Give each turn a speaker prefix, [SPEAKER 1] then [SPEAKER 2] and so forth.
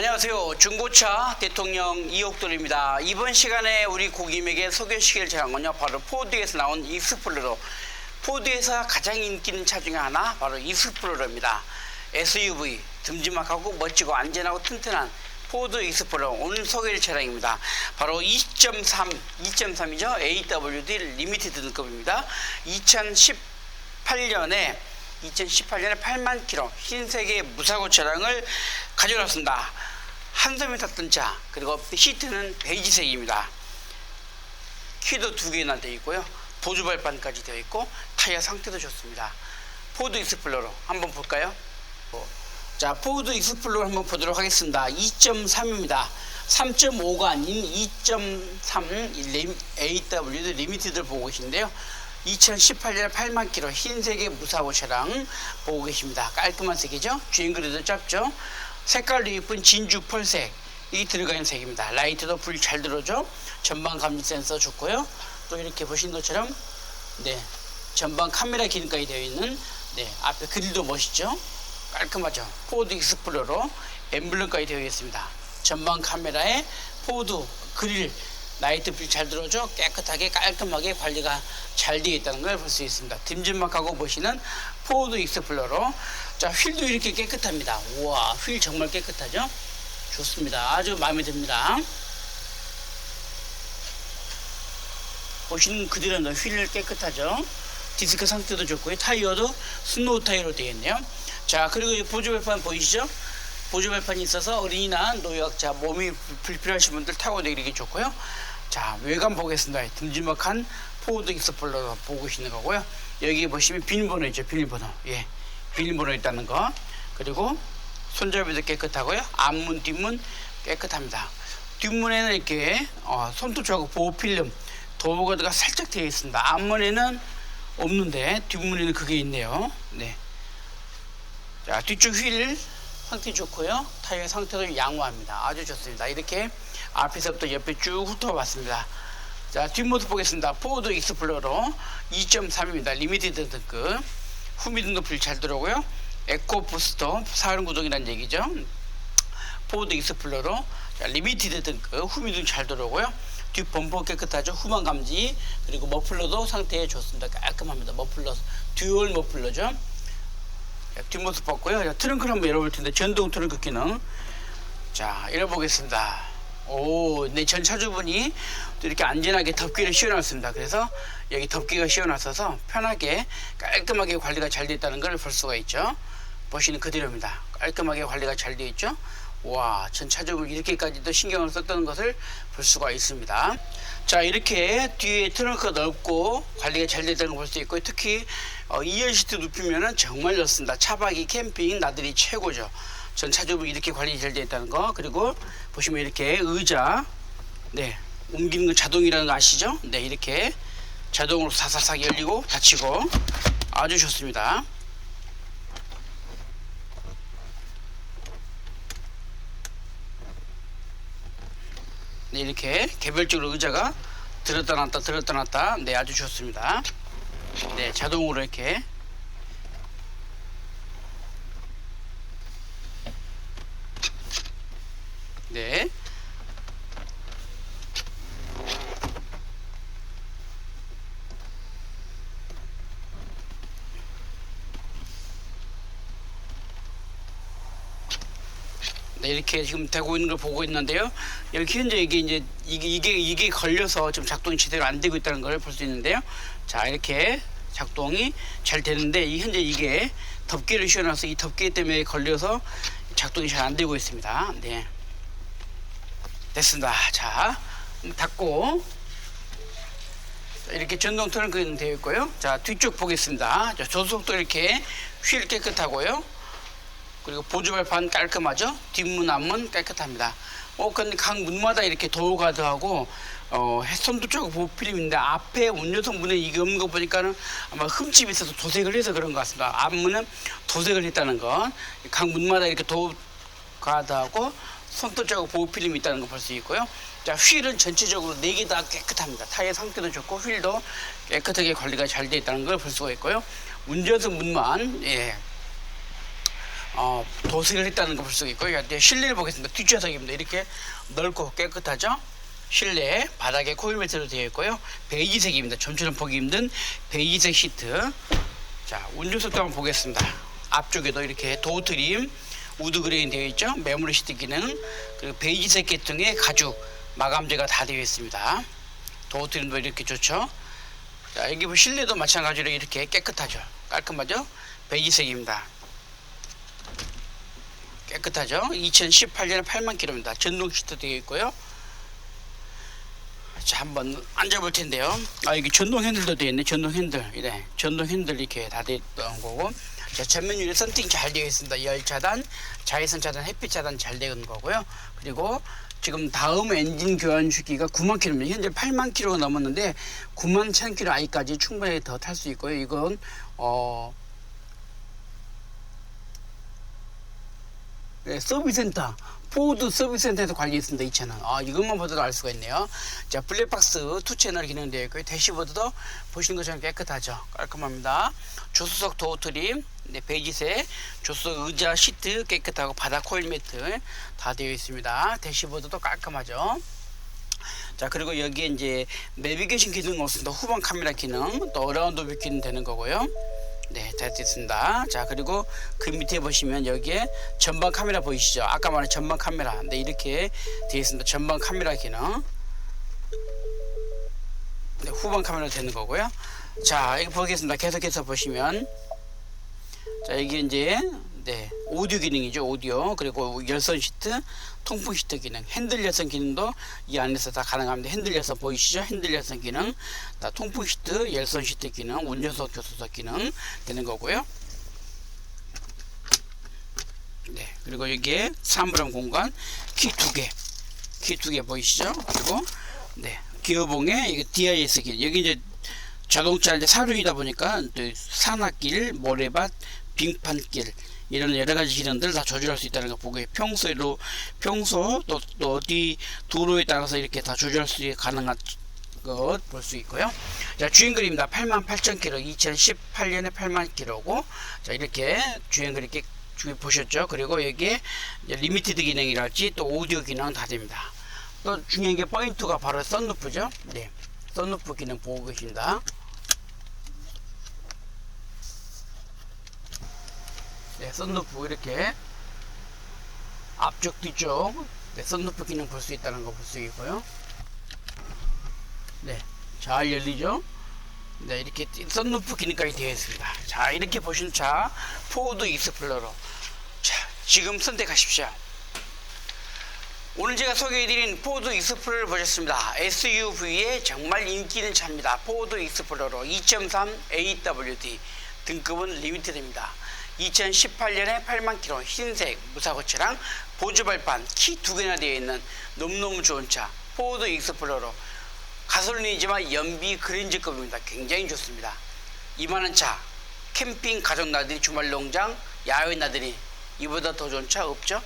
[SPEAKER 1] 안녕하세요. 중고차 대통령 이옥돌입니다. 이번 시간에 우리 고객님에게 소개시킬 차량은요, 바로 포드에서 나온 익스플로러. 포드에서 가장 인기 있는 차 중에 하나, 바로 익스플로러입니다. SUV, 듬지막하고 멋지고 안전하고 튼튼한 포드 익스플로러. 오늘 소개할 차량입니다. 바로 2.3, 2.3이죠. AWD 리미티드 등급입니다. 2018년에 2018년에 8만 킬로 흰색의 무사고 차량을 가져왔습니다. 한섬에 탔던 차 그리고 시트는 베이지색입니다. 키도 두 개나 되어 있고요. 보조 발판까지 되어 있고 타이어 상태도 좋습니다. 포드 익스플로러 한번 볼까요? 자, 포드 익스플로러 한번 보도록 하겠습니다. 2.3입니다. 3.5가 아닌 2.3 AWD 리미티드를 보고 계신데요. 2018년에 8만 킬로 흰색의 무사고 차량 보고 계십니다. 깔끔한 색이죠. 주행 그래도 짧죠. 색깔도 예쁜 진주 펄색 이 들어가 있는 색입니다. 라이트도 불 잘 들어오죠. 전방 감지 센서 좋고요. 또 이렇게 보신 것처럼 네 전방 카메라 기능까지 되어 있는 네 앞에 그릴도 멋있죠. 깔끔하죠. 포드 익스플로러 엠블럼까지 되어 있습니다. 전방 카메라에 포드 그릴 라이트 불잘 들어오죠. 깨끗하게 깔끔하게 관리가 잘 되어 있다는 걸 볼 수 있습니다. dim짐막하고 보시는 포드 익스플로러. 자 휠도 이렇게 깨끗합니다. 우와 휠 정말 깨끗하죠. 좋습니다. 아주 마음에 듭니다. 보시는 그대로는 휠 깨끗하죠. 디스크 상태도 좋고요. 타이어도 스노우 타이어로 되어 있네요. 자 그리고 이 보조 발판 보이시죠? 보조 발판이 있어서 어린이나 노약자 몸이 불필요하신 분들 타고 내리기 좋고요. 자 외관 보겠습니다. 듬지막한 포드 익스플로러 보고 계시는 거고요. 여기 보시면 비밀번호 있죠. 비밀번호. 예, 비밀번호 있다는 거. 그리고 손잡이도 깨끗하고요. 앞문 뒷문 깨끗합니다. 뒷문에는 이렇게 어, 손톱하고 보호 필름 도어가드가 살짝 되어 있습니다. 앞문에는 없는데 뒷문에는 그게 있네요. 네. 자 뒤쪽 휠 상태 좋고요. 타이어 상태도 양호합니다. 아주 좋습니다. 이렇게 앞에서부터 옆에 쭉 훑어봤습니다. 자 뒷모습 보겠습니다. 포드 익스플로러 2.3입니다. 리미티드 등급 후미 등도 불잘 들어오고요. 에코 부스터 사륜 구동이라는 얘기죠. 포드 익스플로러 자, 리미티드 등급 후미 등잘 들어오고요. 뒷 범퍼 깨끗하죠. 후방 감지 그리고 머플러도 상태 좋습니다. 깔끔합니다. 머플러 듀얼 머플러죠. 자, 뒷모습 봤고요. 자, 트렁크를 한번 열어볼 텐데 전동 트렁크 기능. 자, 열어보겠습니다. 오, 네, 전 차주분이 또 이렇게 안전하게 덮개를 씌워놨습니다. 그래서 여기 덮개가 씌워놨어서 편하게 깔끔하게 관리가 잘 됐다는 걸 볼 수가 있죠. 보시는 그대로입니다. 깔끔하게 관리가 잘 되어 있죠. 와, 전 차주분 이렇게까지도 신경을 썼다는 것을 볼 수가 있습니다. 자, 이렇게 뒤에 트렁크가 넓고 관리가 잘 됐다는 걸 볼 수 있고 특히 어, 2열 시트 눕히면은 정말 좋습니다. 차박이 캠핑 나들이 최고죠. 전 차주분 이렇게 관리 잘 되어 있다는 거 그리고 보시면 이렇게 의자 네 옮기는 거 자동이라는 거 아시죠? 네 이렇게 자동으로 사사삭 열리고 닫히고 아주 좋습니다. 네 이렇게 개별적으로 의자가 들었다 놨다 들었다 놨다 네 아주 좋습니다. 네 자동으로 이렇게 네. 네, 이렇게 지금 되고 있는 걸 보고 있는데요. 여기 현재 이게 이제 이게 이게 이게 걸려서 지금 작동이 제대로 안 되고 있다는 걸 볼 수 있는데요. 자, 이렇게 작동이 잘 되는데 이 현재 이게 덮개를 씌워놔서 이 덮개 때문에 걸려서 작동이 잘 안 되고 있습니다. 네. 됐습니다. 자, 닫고 자, 이렇게 전동 트렁크는 되어 있고요. 자, 뒤쪽 보겠습니다. 자, 조수석도 이렇게 휠 깨끗하고요. 그리고 보조 발판 깔끔하죠. 뒷문 앞문 깨끗합니다. 어, 근데 각 문마다 이렇게 도어가드하고 어, 손도 쪽 보필름인데 앞에 운전석 문에 이게 없는 거 보니까는 아마 흠집이 있어서 도색을 해서 그런 것 같습니다. 앞문은 도색을 했다는 건 각 문마다 이렇게 도어가드하고 손톱자국 보호필름이 있다는 거 볼 수 있고요. 자, 휠은 전체적으로 네 개 다 깨끗합니다. 타이어 상태도 좋고 휠도 깨끗하게 관리가 잘 되어 있다는 걸 볼 수가 있고요. 운전석 문만 예, 어, 도색을 했다는 걸 볼 수가 있고요. 이제 실내를 보겠습니다. 뒷좌석입니다. 이렇게 넓고 깨끗하죠. 실내 바닥에 코일 매트로 되어 있고요. 베이지색입니다. 전처럼 보기 힘든 베이지색 시트. 자 운전석도 한번 보겠습니다. 앞쪽에도 이렇게 도어 트림 우드 그레인 되어 있죠. 메모리 시트 기능 그리고 베이지색 계통의 가죽 마감재가 다 되어 있습니다. 도어 트림도 이렇게 좋죠. 자 여기 뭐 실내도 마찬가지로 이렇게 깨끗하죠. 깔끔하죠. 베이지색입니다. 깨끗하죠. 2018년에 8만 킬로입니다. 전동 시트 되어 있고요. 자 한번 앉아볼 텐데요. 아 여기 전동 핸들도 되어 있네. 전동 핸들 이래 전동 핸들 이렇게 다 되어 있던 거고. 자 전면 유리 썬팅 잘 되어 있습니다. 열 차단, 자외선 차단, 햇빛 차단 잘 되는 거고요. 그리고 지금 다음 엔진 교환 주기가 9만 킬로입니다. 현재 8만 킬로가 넘었는데 9만 1천 킬로 아이까지 충분히 더 탈 수 있고요. 이건 어 서비스센터 포드 서비스센터에서 관리했습니다. 이 차는 아 이것만 보더라도 알 수가 있네요. 자 블랙박스 투 채널 기능되어 있고요. 대시보드도 보시는 것처럼 깨끗하죠. 깔끔합니다. 조수석 도어 트림, 네, 베이지색 조수석 의자 시트 깨끗하고 바닥 코일 매트 다 되어 있습니다. 대시보드도 깔끔하죠. 자 그리고 여기에 이제 내비게이션 기능 없습니다. 후방 카메라 기능 또 어라운드 뷰 기능 되는 거고요. 네, 잘 됐습니다. 자, 그리고 그 밑에 보시면 여기에 전방 카메라 보이시죠? 아까 말한 전방 카메라. 네, 이렇게 되어 있습니다. 전방 카메라 기능. 네, 후방 카메라 되는 거고요. 자, 이거 보겠습니다. 계속해서 보시면 자, 여기 이제 네, 오디오 기능이죠. 오디오. 그리고 열선 시트, 통풍 시트 기능, 핸들 열선 기능도 이 안에서 다 가능합니다. 핸들 열선 보이시죠? 핸들 열선 기능, 다 통풍 시트, 열선 시트 기능, 운전석 조수석 기능 되는 거고요. 네, 그리고 여기에 사물함 공간 키 두 개, 키 두 개 보이시죠? 그리고 네, 기어봉에 이게 DIS 길 여기 이제 자동차 이제 사륜이다 보니까 또 산악길, 모래밭, 빙판길 이런 여러 가지 기능들을 다 조절할 수 있다는 거 보고요. 평소에도 평소 또, 또 어디 도로에 따라서 이렇게 다 조절할 수 있게 가능한 것 볼 수 있고요. 자 주행거리입니다. 88,000km 2018년에 8만 km고 자 이렇게 주행거리 이렇게 주행 보셨죠? 그리고 여기에 리미티드 기능이랄지 또 오디오 기능 다 됩니다. 또 중요한 게 포인트가 바로 썬루프죠. 네, 썬루프 기능 보고 계십니다. 네, 썬루프 이렇게 앞쪽 뒤쪽 네, 썬루프 기능 볼 수 있다는 거 볼 수 있고요. 네, 잘 열리죠? 네, 이렇게 썬루프 기능까지 되어 있습니다. 자, 이렇게 보신 차 포드 익스플로러. 자, 지금 선택하십시오. 오늘 제가 소개해드린 포드 익스플로러를 보셨습니다. SUV의 정말 인기 있는 차입니다. 포드 익스플로러 2.3 AWD 등급은 리미티드입니다. 2018년에 8만 킬로 흰색 무사고치랑 보조 발판 키 두 개나 되어 있는 너무너무 좋은 차 포드 익스플로러 가솔린이지만 연비 그랜저급입니다. 굉장히 좋습니다. 이만한 차 캠핑 가족 나들이 주말 농장 야외 나들이 이보다 더 좋은 차 없죠?